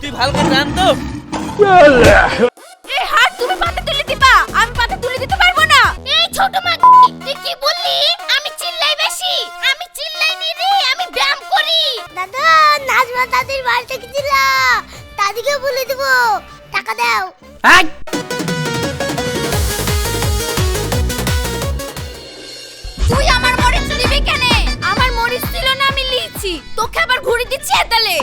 তুই ভালো করে জান তো? এই হাত তুমি পাতে তুলে দিবা আমি পাতে তুলে দিতে পারব না। এই ছোট মাগি তুই কি বললি? আমি চিল্লাই বেশি আমি চিল্লাই নি রে আমি ব্যায়াম করি। দাদা নাজমা দাদির বাড়িতে গেছিলা দাদিকে বলে দেব। টাকা দাও। দিচ্ছি এদালে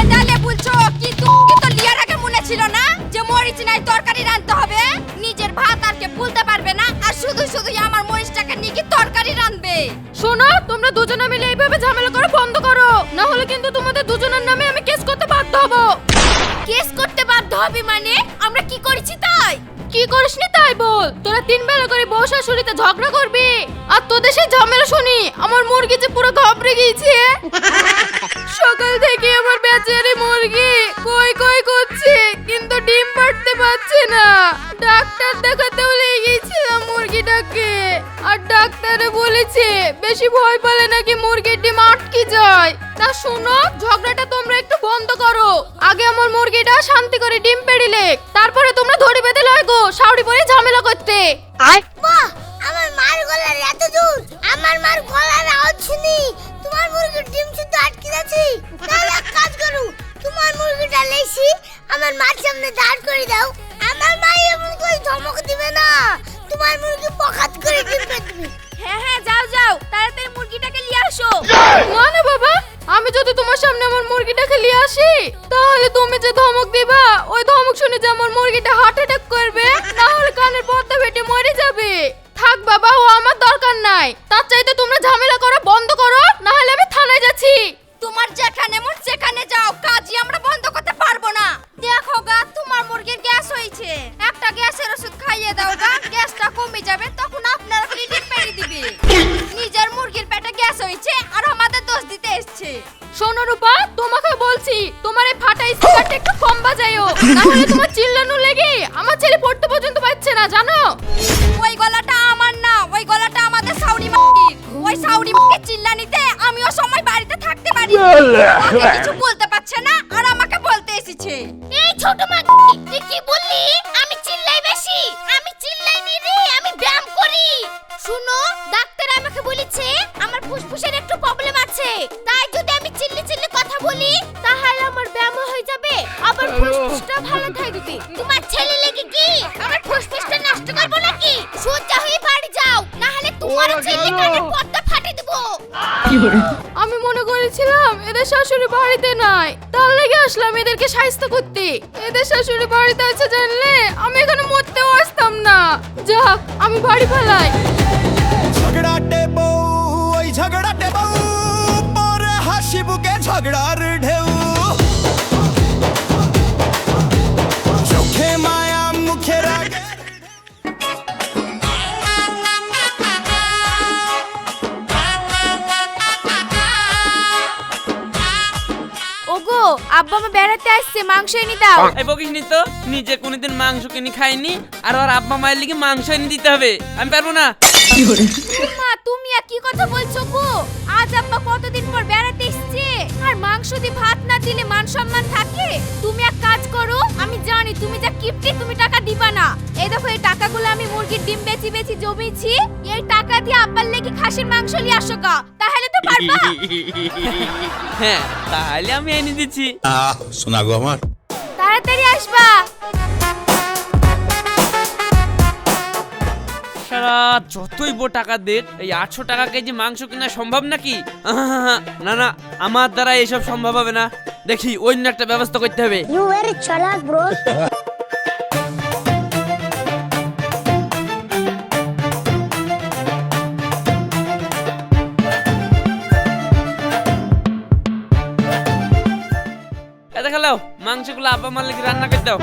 এদালে বলছো কি তুমি তো লিয়ার আগে মনে ছিল না যে মরিচ নাই তরকারি রাঁধতে হবে নিজের ভাত আর কে ভুলতে পারবে না আর শুধু শুধু আমার মরিচটাকে নিয়ে কি তরকারি রাঁধবে? শোনো তোমরা দুজনে মিলে এইভাবে ঝামেলা করা বন্ধ করো। না হলে কিন্তু তোমাদের দুজনের নামে আমি কেস করতে বাধ্য হব। কেস করতে বাধ্য হবে মানে? আমরা কি করেছি তাই? কি করিসনি তাই বল? তোরা তিন বেলা করে বউ শাশুড়িতে ঝগড়া করবি? আর তোদের সেই ঝামেলা শুনি, আমার মুরগি যে পুরো ঘাবড়ে গিয়েছে। সকাল থেকে আমার বেচারি মুরগি কই কই করছে, কিন্তু ডিম পাড়তে পারছে না। ডাক্তার দেখাতেও লেগে গিয়েছিলাম মুরগিটাকে। আর ডাক্তারে বলেছে, বেশি ভয় পেলে নাকি মুরগির ডিম আটকে যায়। তা শোনো, ঝগড়াটা তোমরা একটু বন্ধ করো। আগে আমার মুরগিটা শান্তি করে ডিম পেড়িলে তারপরে তোমরা ধরে বেঁধে লয় গো শাউরি পরে ঝামেলা করতে। আয়। বাহ আমার মার গলার এত দূর আমার মার গলার আওয়াজ শুনি। তোমার মুরগির ডিম শুদ্ধ আটকে যাচ্ছে তাহলে এক কাজ করো তোমার মুরগিটা লেসি আমার মার সামনে দাঁড় করে দাও। আমার মা এমন করে ধমক দিবে না। তোমার মুরগি পকাত করে ডিম পেটবে হ্যাঁ হ্যাঁ যাও যাও। তাড়াতাড়ি মুরগিটাকে নিয়ে আসো। না না বাবা আমি যদি তোমার সামনে আমার মুরগিটাকে নিয়ে আসি, তাহলে তুমি যে ধমক দিবা, ওই ধমক শুনে যে আমার মুরগিটা হার্ট অ্যাটাক করবে না হলে কানের পর্দা ফেটে মরে যাবে। থাক বাবা, ও আমার দরকার নাই। তার চাইতে তোমরা ঝামেলা করা, বন্ধ করো না না তোমার চিল্লানো লেগে আমার ছেলে পড়তে পর্যন্ত পাচ্ছে না জানো? ওই গলাটা আমার না ওই গলাটা আমাদের সাউরি মাকে ওই সাউরি মাকে চিল্লানিতে আমিও সময় বাড়িতে থাকতে পারি। কিছু আমি মনে করেছিলাম এদের শাশুড়ি বাড়িতে নাই। তার লেগে আসলাম এদেরকে সাহিত্য করতে। এদের শাশুড়ি বাড়িতে আছে জানলে আমি এখানে মরতেও আসতাম না। যাক আমি বাড়ি ফেলাই। ঝগড়াটে বউ ওই ঝগড়াটে বউ পরে হাসি বুকে ঝগড়ার আব্বা মা বেড়াতে আসছে মাংস এনে দাও। এই বকিস নি তো নিজে কোনোদিন মাংস কিনে খাইনি আর ওর আব্বা মায়ের লিগে মাংস এনে দিতে হবে। আমি পারব না। মা তুমি আর কি কথা বলছো গো? আজ আব্বা কতদিন পর বেড়াতে আর মাংস দিয়ে ভাত না দিলে মান সম্মান থাকে? তুমি এক কাজ করো আমি জানি তুমি যা কিপটি তুমি টাকা দিবা না। এই দেখো এই টাকাগুলো আমি মুরগির ডিম বেচি বেচি জমিছি এই টাকা দিয়ে আব্বার লেগে খাসির মাংস নিয়ে আসো গা। তাহলে তো পারবা? হ্যাঁ তাহলে আমি এনে দিচ্ছি। আহ শোনা গো আমার। তাড়াতাড়ি আসবা। সারা যতই বো টাকা এই আটশো টাকা কেজি মাংস কেনা সম্ভব নাকি? না না আমার দ্বারা এসব সম্ভব হবে না। দেখি অন্য একটা ব্যবস্থা করতে হবে। ইউ ভেরি চালাক ব্রো এটা মাংসগুলো আব্বা মার লেগে রান্না করে দাও।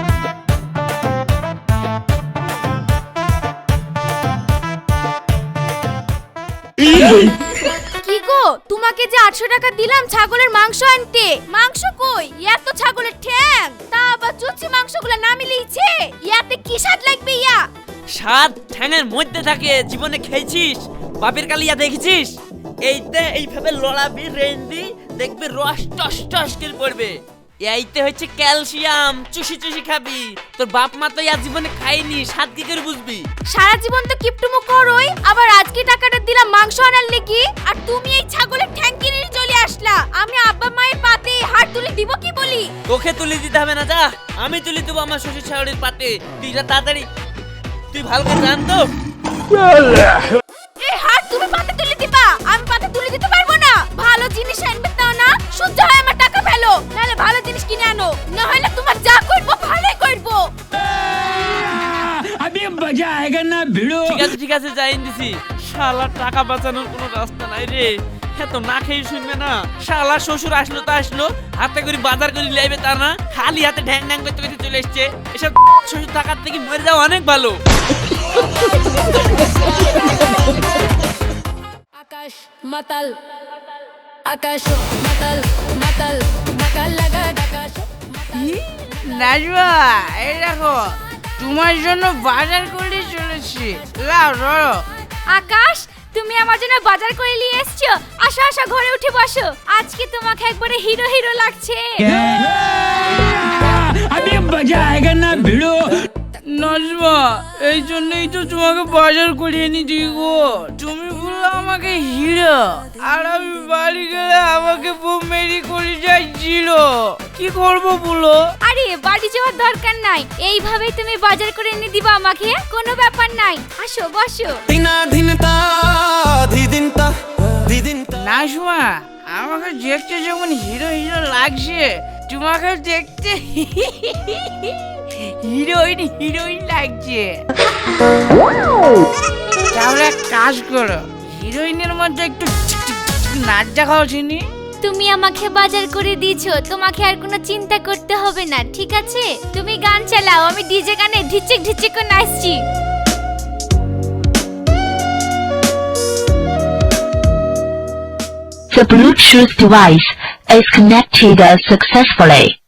কি গো তোমাকে যে আটশো টাকা দিলাম ছাগলের মাংস আনতে। মাংস কই? ইয়ার তো ছাগলের ঠ্যাং। তা আবার চুচি মাংসগুলো না মিলিয়েছে? ইয়াতে কি স্বাদ লাগবে ইয়া? স্বাদ ঠ্যাঙের মধ্যে থাকে জীবনে খেয়েছিস? বাপের কালিয়া দেখেছিস? এইতে এইভাবে লড়াবি রেন্দি দেখবে রস টস টস করে পড়বে। এইতে হচ্ছে ক্যালসিয়াম। চুষি চুষি খাবি। তোর বাপ মা তো জীবনে খাইনি স্বাদ কি করে বুঝবি? সারা জীবন তো কিপটুমো করোই আবার আজকে টাকাটা দিলাম মাংস আনার লেগে আর তুমি এই ছাগলের ঠ্যাং কিনে নিয়ে চলে আসলা। আমি আব্বা মায়ের পাতে হাত তুলে দিব কি বলি? তোকে তুলে দিতে হবে না যা। আমি তুলে দেবো আমার শ্বশুর শাশুড়ির পাতে। তুই যা তাড়াতাড়ি। তুই ভালো করে জান তো। এই হাত তুমি পাতে তুলে দিবা। আমি পাতে তুলে দিতে পারব না। ভালো জিনিস আনবে তাও না সহ্য হয় ফেলো নাহলে ভালো জিনিস কিনে আনো। না হলে তোমার যা করব ভালোই করব। আমি মজা আয়েগা না ভিড়ো। ঠিক আছে ঠিক আছে যাই দিছি। শালা টাকা বাঁচানোর কোনো রাস্তা নাই রে। হ্যাঁ এত না খেয়ে শুনবে না। শালা শ্বশুর আসলো তা আসলো। হাতে করে বাজার করে লাইবে তা না। খালি হাতে ঢ্যাং ঢ্যাং করতে করতে চলে এসছে। এসব শ্বশুর থাকার থেকে মরে যাওয়া অনেক ভালো। আকাশ মাতাল আকাশ মাতাল মাতাল। তোমার জন্য বাজার করে চলেছি। লাও ধরো। আকাশ তুমি আমার জন্য বাজার করে নিয়ে এসছো। আসো আসো ঘরে উঠে বসো। আজকে তোমাকে একবারে হিরো হিরো লাগছে। আমি বাজায়গা না ভিড়ো। নাজমা এই জন্যই তো তোমাকে বাজার করে এনেছি গো। তুমি বলল আমাকে হিরো আর আমি বাড়ি গেলে আমাকে বউ মেরি করে যাচ্ছিল। কি করব বলো? আরে বাড়ি যাওয়ার দরকার নাই। এইভাবেই তুমি বাজার করে এনে দিবা আমাকে? কোনো ব্যাপার নাই। আসো বসো। দিনা ধিনতা ধিদিনতা ধিদিনতা নাজমা আমাকে দেখতে যেমন হিরো হিরো লাগছে তোমাকে দেখতে হিরোইন হিরোইন লাগছে। তাহলে এক কাজ করো হিরোইনের মধ্যে একটু নাচ দেখাও চিনি। তুমি আমাকে বাজার করে দিয়েছ তোমাকে আর কোনো চিন্তা করতে হবে না ঠিক আছে? তুমি গান চালাও আমি ডিজে গানে ঢিচিক ঢিচিক করে নাচছি। The Bluetooth device is connected successfully.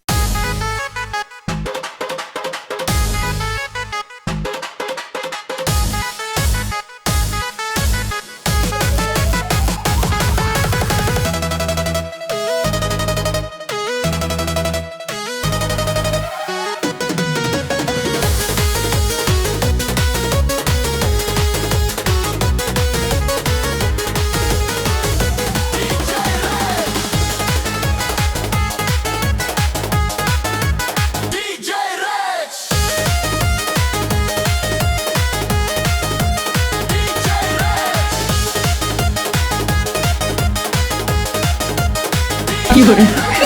ওরা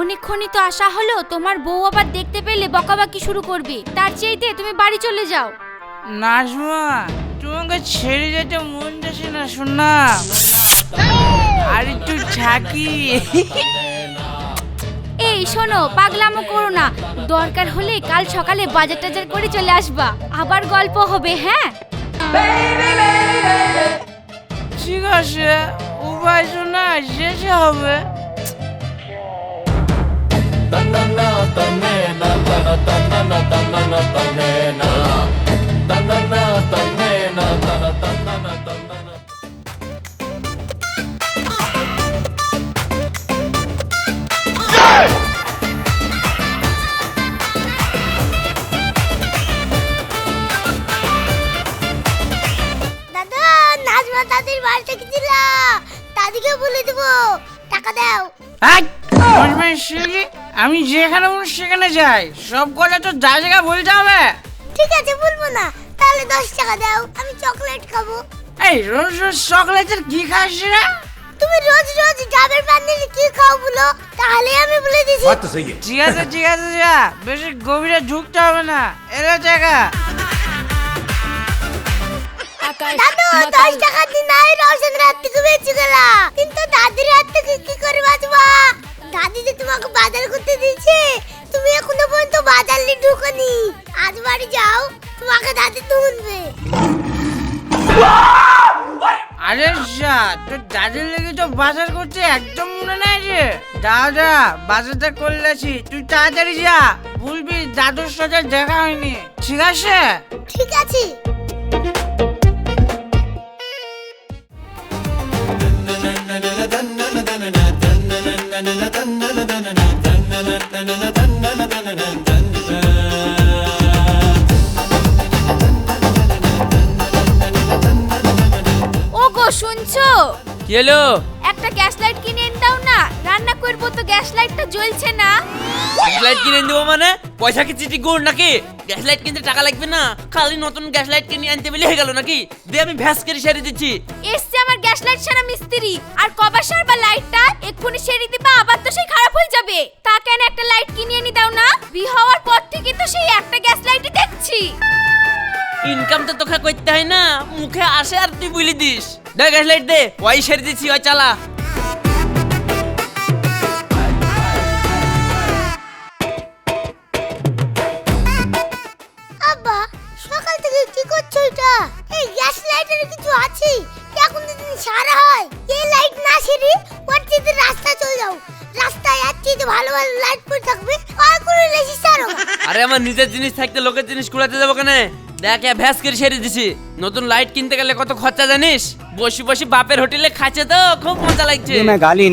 অনেকক্ষণই তো আসা হলো তোমার বউ আবার দেখতে পেলে বকাবাকি শুরু করবে। তার চাইতে তুমি বাড়ি চলে যাও। নাজমা তোমাকে ছেড়ে যেতে মন যাচ্ছে না শোনা আর একটু থাকি। এই শোনো পাগলামো করো না। দরকার হলে কাল সকালে বাজার টাজার করে চলে আসবা। আবার গল্প হবে হ্যাঁ? ঠিক আছে উপায় দাদা নাজমা দাদির বাড়িতে গেছিল। দাদিকে বলে দেবো। টাকা দাও। আই, বলবেন আমি যেখানে বলি সেখানে যাই। সব কথা তো যা জায়গা বলতে হবে। ঠিক আছে বলব না। তাহলে দশ টাকা দাও আমি চকলেট খাব। এই রোজ রোজ চকলেটের কি খাস রে? তুমি রোজ রোজ ডাবের পান কি খাও বলো? তাহলে আমি বলে দিছি। ঠিক আছে ঠিক আছে যা। বেশি গভীরে ঢুকতে হবে না। এরা জায়গা দাদু দশ টাকা দিন নাই রোশন রাত থেকে বেঁচে গেলা কিন্তু দাদির হাত থেকে কি করে বাঁচবা? দাদি যে তোমাকে বাজার করতে দিয়েছে তুমি এখনও পর্যন্ত বাজার নিয়ে ঢুকনি। আজ বাড়ি যাও তোমাকে দাদি তুলবে। আরে যা তোর দাদির লেগে তো বাজার করতে একদম মনে নাই রে দাদা বাজারটা করলেছি তুই তাড়াতাড়ি যা। বলবি দাদুর সাথে দেখা হয়নি। ঠিক আছে? ঠিক আছে। ও শুনছো? কি হলো? একটা গ্যাস লাইট কিনে এনে দাও না রান্না করব তো গ্যাস লাইটটা জ্বলছে না। গ্যাস লাইট কিনে দেবো মানে? পয়সা কি চিঠি গোড় নাকি? গ্যাস লাইট কিনতে টাকা লাগবে না? খালি নতুন গ্যাস লাইট কিনে আনতে বলে হয়ে গেল নাকি? দে আমি ভ্যাস করে সারি দিচ্ছি। এসছে গ্যাস লাইট সারা মিস্ত্রি। আর কবার সারবা লাইটটা এক্ষুনি সেরে দিবা আবার তো সেই খারাপ হয়ে যাবে। তা কেন একটা লাইট কিনে এনে দাও না? বি হওয়ার পর থেকে তো সেই একটা গ্যাস লাইটই দেখছি। ইনকাম তো তোকে করতে হয় না মুখে আসে আর তুই বলি দিস। দে গ্যাস লাইট দে ওই সেরে দিচ্ছি ওই চালা। আব্বা সকাল থেকে কি করছ এটা? এই গ্যাস লাইটের কিছু আছে? সারা হয়। এই লাইট না সিরি রাস্তা চলে যাও। রাস্তায় ভালো ভালো লাইট পড়ে থাকবে। আর লেসি সারো আরে আমার নিজের জিনিস থাকতে লোকের জিনিস যাব কেন? দেখ ভ্যাস করে সেরে দিছি। নতুন লাইট কিনতে গেলে কত খরচা জানিস? বসি বসি বাপের হোটেলে খাচ্ছে তো খুব মজা লাগছে। না গালি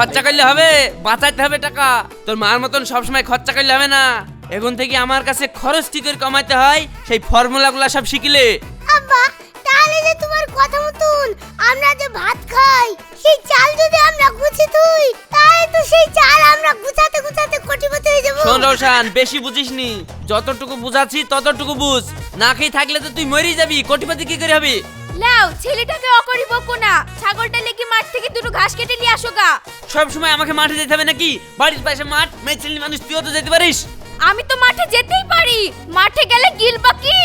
খরচা করলে হবে বাঁচাইতে হবে টাকা। তোর মার মতন সবসময় খরচা করলে হবে না। এখন থেকে আমার কাছে খরচ ঠিক করে কমাইতে হয় সেই ফর্মুলাগুলো সব শিখলে। আব্বা যে তোমার কথা মতন আমরা যে ভাত খাই সেই চাল যদি আমরা গুছি তুই তাহলে তো সেই চাল আমরা গুছাতে গুছাতে কোটিপতি হয়ে যাব। শোন রোশান বেশি বুঝিসনি। যতটুকু বুঝাচ্ছি ততটুকু বুঝ। না খেয়ে থাকলে তো তুই মরেই যাবি। কোটিপতি কি করে হবি? লাও ছেলেটাকে অকরি বকো না ছাগলটা লেগে মাঠ থেকে দুটো ঘাস কেটে নিয়ে আসো গা। সব সময় আমাকে মাঠে যেতে হবে নাকি? বাড়ির পাশে মাঠ মেয়ে ছেলে মানুষ তুইও তো যেতে পারিস। আমি তো মাঠে যেতেই পারি। মাঠে গেলে গিলবা কি?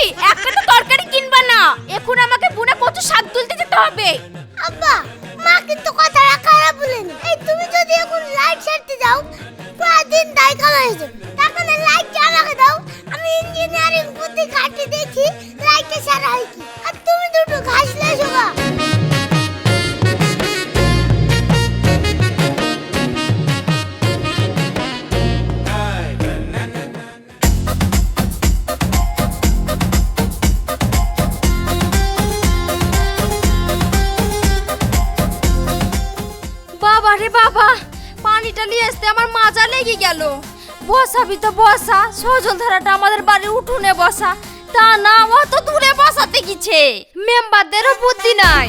বসাবি তো বসা। সজল ধারাটা আমাদের বাড়ির উঠোনে বসা। তা না অত দূরে বসাতে গেছে। মেম্বারদেরও বুদ্ধি নাই।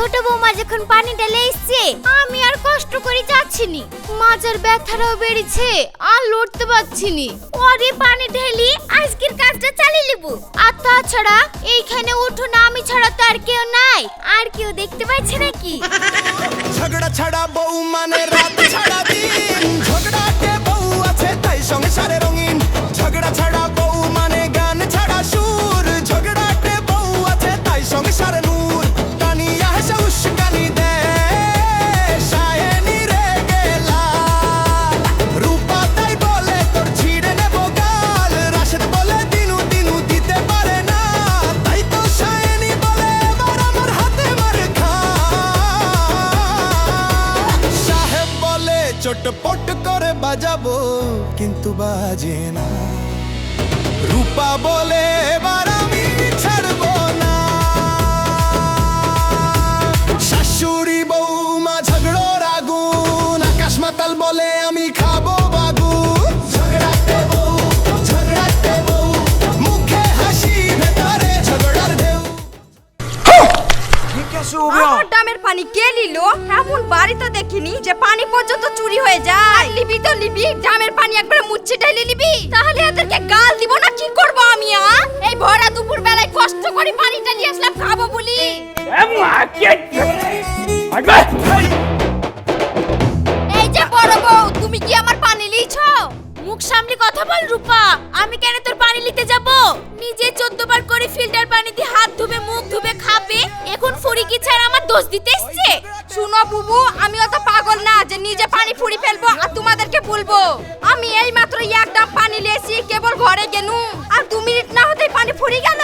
ছোট বৌমা যখন পানি ঢেলে এসছে, আমি আর কষ্ট করে যাচ্ছিনি। মাজার ব্যথাটাও বেড়েছে, আর লড়তে পারছিনি। ওরে পানি ঢেলি আজকের কাজটা চালিয়ে নেব। আর তাছাড়া এইখানে উঠো না, আমি ছাড়া তো আর কেউ নাই। আর কেউ দেখতে পাচ্ছে নাকি? ঝগড়া ছাড়া বউ মানে রাত ছাড়া দিন। ঝগড়াটে বউ আছে তাই সংসারে রঙিন। ঝগড়া ছাড়া বউ মানে গান ছাড়া সুর। বাজে না আমার ডামের পানি কে নিল? এমন বাড়ি তো দেখিনি যে পানি পর্যন্ত চুরি হয়ে যায়। লিবি তো লিবি ডামের পানি একবার মুচ্ছে ঢেলে নিবি। তাহলে এদেরকে গাল দিব না কি করব আমি আ? এই ভরা দুপুর বেলায় কষ্ট করে পানিটা নিয়ে আসলাম খাব বলি। এই যে বড় বউ তুমি কি আমার পানি লিছ মুখ সামলে কথা বল, রূপা। আমি কেন তোর পানি নিতে যাব? নিজে চোদ্দ বার করে ফিল্টার পানি দিয়ে হাত ধুবে, মুখ ধুবে, খাবে। এখন ফুরি কি ছাড়া আমার দোষ দিতে এসছে। শুনো, বুবু, আমি অত পাগল না যে নিজে পানি ফুরি ফেলব আর তোমাদেরকে বলব। আমি এই মাত্র এক ডাম পানি নিয়েছি কেবল ঘরে গেনু। আর দু মিনিট না হতেই পানি ফুরি গেল।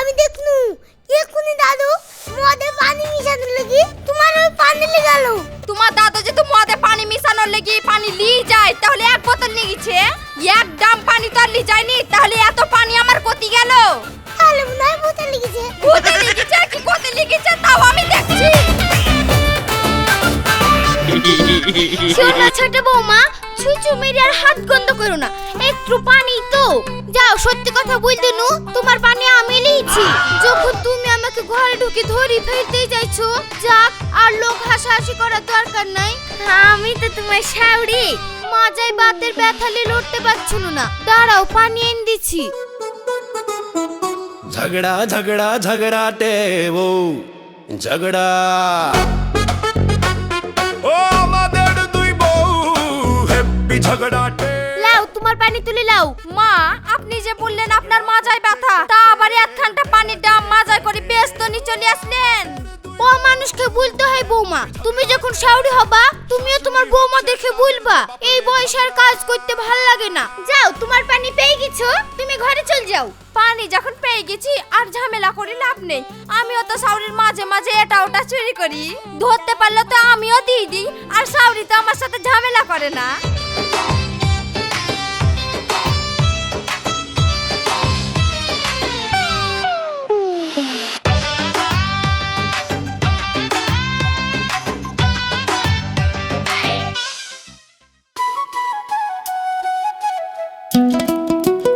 আমি দেখনু এক্ষুনি দাদু মদে পানি মিশানোর লাগি তোমার ওই পানি লেগে গেল। তোমার দাদু যদি মদে পানি মিশানোর লেগে পানি লি যায় তাহলে এক বোতল নিয়ে গেছে এক ডাম পানি তো আর লি যায়নি তাহলে এত পানি আমার কতি গেল? তাহলে মনে হয় বোতল লেগেছে। কোতে লেগেছে কি কোতে লেগেছে তাও আমি দেখছি। শোনো ছোট বৌমা ছুঁচু মেরে আর হাত গন্ধ করো না। একটু পানি তো। যাও, সত্যি কথা বলতে নু, তোমার পানি আমি লিয়েছি যখন তুমি আমাকে ঘরে ঢুকে ধরি ফেলতেই যাইছো যাক, আর লোক হাসাহাসি করার দরকার নাই। আমি তো তোমার শাউরি মাজায় বাতের ব্যথালে লড়তে পারছিল না দাঁড়াও, পানি এনে দিচ্ছি। ঝগড়া ঝগড়া, ঝগড়াটে ও ঝগড়া। ঝগড়াটে। লাও, তোমার পানি তুলে লাও। মা, আপনি যে বললেন আপনার মাজায় ব্যথা, তা আবার একখানটা পানির দাম মাজায় করে ব্যস্ত নিয়ে আসলেন। ও, মানুষকে বলতে হয় বৌমা, তুমি যখন শাউরি হবা, তুমিও তোমার বৌমা দেখে বলবা, এই বয়সে আর কাজ করতে ভালো লাগে না। যাও, তোমার পানি পেয়ে গেছো, তুমি ঘরে চল যাও। পানি যখন পেয়ে গেছি, আর ঝামেলা করে লাভ নেই। আমিও তো সাউরির মাঝে মাঝে এটা ওটা চুরি করি। ধরতে পারলে তো আমিও দিয়ে দিই, আর সাউরি তো আমার সাথে ঝামেলা করে না।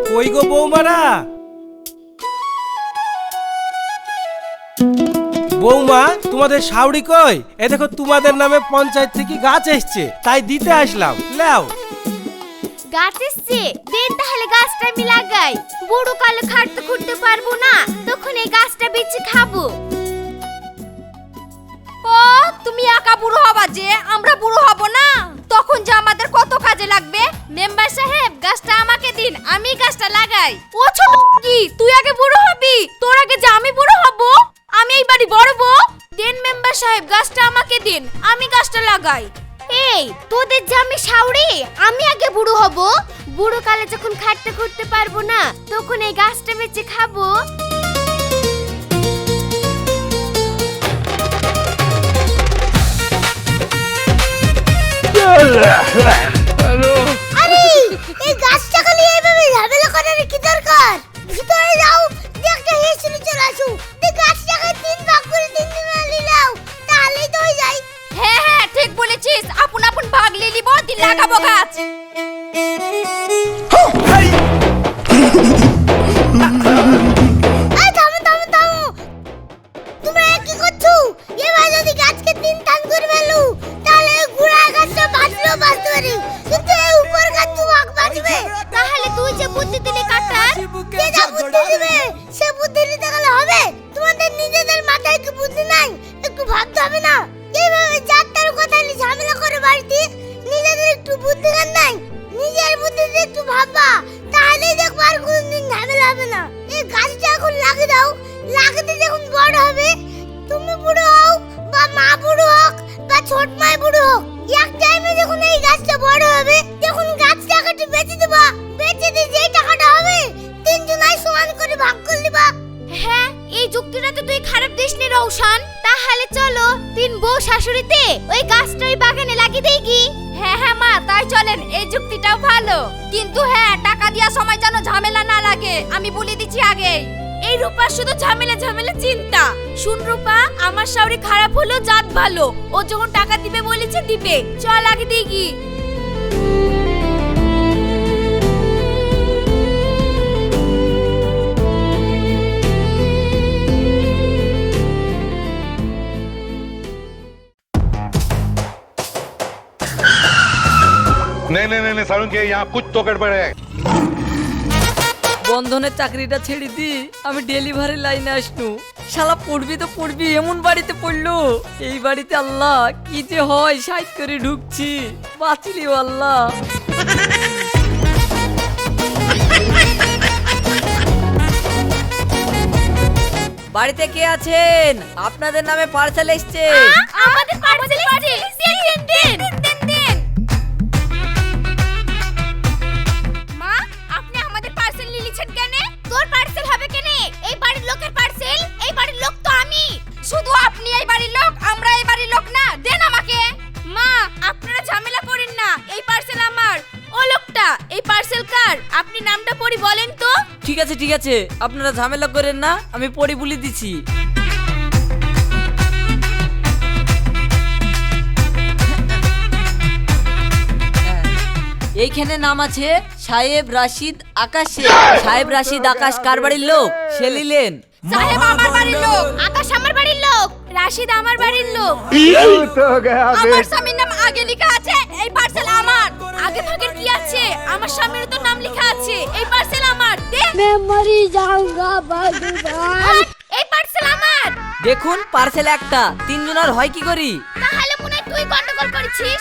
কই গো বৌমারা বৌমা তোমাদের সাউরি কই? এ দেখো তোমাদের নামে পঞ্চায়েত থেকে গাছ এসছে তাই দিতে আসলাম। লেও গাছ এসছে? দেন তাহলে গাছটা আমি লাগাই। বুড়ো কালে খাটতে খুঁটতে পারব না তখন এই গাছটা বেচে খাব। ও তুমি একা বুড়ো হবা যে আমরা বুড়ো হব না? তখন যে আমাদের কত কাজে লাগবে? মেম্বার সাহেব গাছটা আমাকে দিন আমি গাছটা লাগাই। ও ছোট কি? তুই আগে বুড়ো হবি? তোর আগে যে আমি বুড়ো হব? আমি এই বাড়ি বড় বউ। দেন মেম্বার সাহেব গাছটা আমাকে দিন আমি গাছটা লাগাই। এই তোদের যে আমি শাউরি আমি আগে বুড়ো হব। বুড়ো কালে যখন খাটতে খুঁটতে পারব না তখন এই গাছটা বেচে খাব। আরে এই গাছটাকে নিয়ে এইভাবে ঝামেলা করার কি দরকার? ভিতরে যাও দিয়ে একটা হেসে চলে আসু। গাছটাকে তিন ভাগ করে তিন দিন নিলাও তাহলেই তো হয়ে যায়। হ্যাঁ হ্যাঁ ঠিক বলেছিস। আপন আপন ভাগ লিয়ে লিব দিন লাগাবো গাছ। বড় হবে তখন গাছটাকে একটু বেচে দেবা, বেচে দিয়ে যেই টাকাটা হবে তিনজনাই সমান করে ভাগ করে দিবা হ্যাঁ এই যুক্তিটা তো তুই খারাপ দিসনি রৌশন তাহলে চলো, তিন বউ শাশুড়িতে ওই গাছটা ওই বাগানে লাগিয়ে দেই কি? হ্যাঁ হ্যাঁ মা, তাই চলেন, এই যুক্তিটাও ভালো। কিন্তু হ্যাঁ টাকা দেওয়ার সময় যেন ঝামেলা না লাগে, আমি বলে দিচ্ছি আগে। এই রূপা শুধু ঝামেলা ঝামেলা, চিন্তা। শুন রূপা, আমার শাওরি খারাপ হলো জাত ভালো। ও যখন টাকা দিবে বলেছে, দিবে। চল আগে দিগি नहीं नहीं नहीं नहीं सारुण के यहाँ कुछ तो गड़बड़ है বন্ধনের চাকরিটা ছেড়ে দি আমি ডেলিভারি লাইনে আসনু শালা পড়বি তো পড়বি এমন বাড়িতে পড়লো এই বাড়িতে আল্লাহ কি যে হয় সাইড করে ঢুকছি বাঁচিলি আল্লাহ বাড়িতে কে আছেন আপনাদের নামে পার্সেল এসছে আমাদের পার্সেল এসেছে হবে কেন? এই বাড়ির লোকের পার্সেল এই বাড়ির লোক তো আমি। শুধু আপনি এই বাড়ির লোক, আমরা এই বাড়ির লোক না। দেন আমাকে। মা, আপনারা ঝামেলা করেন না। এই পার্সেল আমার। ও লোকটা, এই পার্সেল কার? আপনি নামটা পড়ি বলেন তো। ঠিক আছে ঠিক আছে। আপনারা ঝামেলা করেন না, আমি পড়ি বলে দিছি। এইখানে নাম আছে সাহেব রাশিদ আকাশে। সাহেব রাশিদ আকাশ কার বাড়ির লোক? সেলিলেন সাহেব আমার বাড়ির লোক। আকাশ আমার বাড়ির লোক। রাশিদ আমার বাড়ির লোক। আমার স্বামীর নাম আগে লেখা আছে এই পার্সেল আমার। আগে ভাগের কি আছে? আমার স্বামীর তো নাম লেখা আছে এই পার্সেল আমার। মেমরি যাওগা বাদুবাই এই পার্সেল আমার। দেখুন পার্সেল একটা। তিনজনের হয় কি করি? তাহলে মনে তুই গন্ডগোল করেছিস।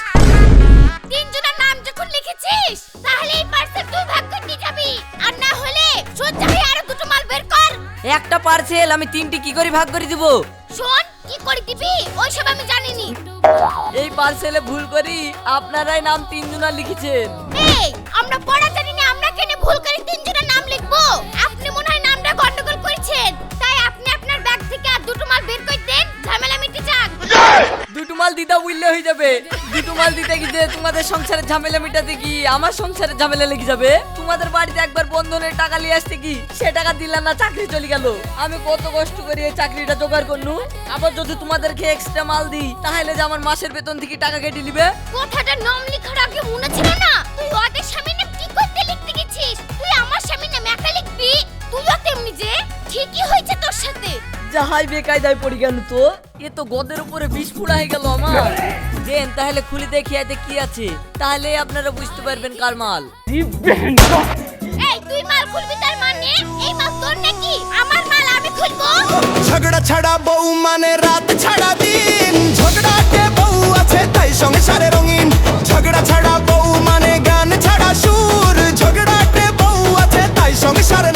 তিনজনের নাম যখন লিখেছিস? তাহলে এই পার্সেল তুই ভাগ করে নিয়ে যাবি। আর না হলে সজ্জা হয়ে আরও দুটো মাল বের কর। একটা পার্সেল আমি তিনটি কি করে ভাগ করে দিব? শোন কি করে দিবি? ওইসব আমি জানিনি। এই পার্সেলে ভুল করি আপনারাই নাম তিনজনের লিখেছেন। এই আমরা পড়া জানি না আমরা কেন ভুল করে তিনজনের নাম লিখব? আপনি মনে হয় নামটা গন্ডগোল করেছেন। তাই আপনি থেকে আর দুটো মাল বের করে দেন ঝামেলা মিটে যাক। দুটো মাল দিতে বললে হয়ে যাবে। দুটো মাল দিতে গিয়ে তোমাদের সংসারের ঝামেলা মিটাতে কি? আমার সংসারের ঝামেলা লেগে যাবে। তোমাদের বাড়িতে একবার বন্ধনের টাকা নিয়ে আসতে কি? সে টাকা দিলাম না চাকরি চলে গেল। আমি কত কষ্ট করে এই চাকরিটা জোগাড় করনু। আবার যদি তোমাদেরকে এক্সট্রা মাল দিই তাহলে যে আমার মাসের বেতন থেকে টাকা কেটে নিবে? কথাটা নাম লেখার আগে মনে ছিল না? তুই ওদের স্বামীর নাম কি করতে লিখতে গেছিস? তুই আমার স্বামীর নাম একা লিখবি? তুইও তেমনি যে। ঠিকই হয়েছে তোর সাথে। যাহাই বেকায়দায় পড়ে গেল তো এ তো গদের উপরে বিষ হয়ে গেল আমার। দেন তাহলে খুলে দেখি এতে কি আছে। তাহলে আপনারা বুঝতে পারবেন কার মাল। এই তুই মাল খুলবি তার মানে? এই মাল তোর নাকি? আমার মাল আমি খুলবো। ঝগড়া ছাড়া বউ মানে রাত ছাড়া দিন। ঝগড়া কে বউ আছে তাই সংসারে রঙিন। ঝগড়া ছাড়া বউ মানে গান ছাড়া সুর। ঝগড়া কে বউ আছে তাই সংসারে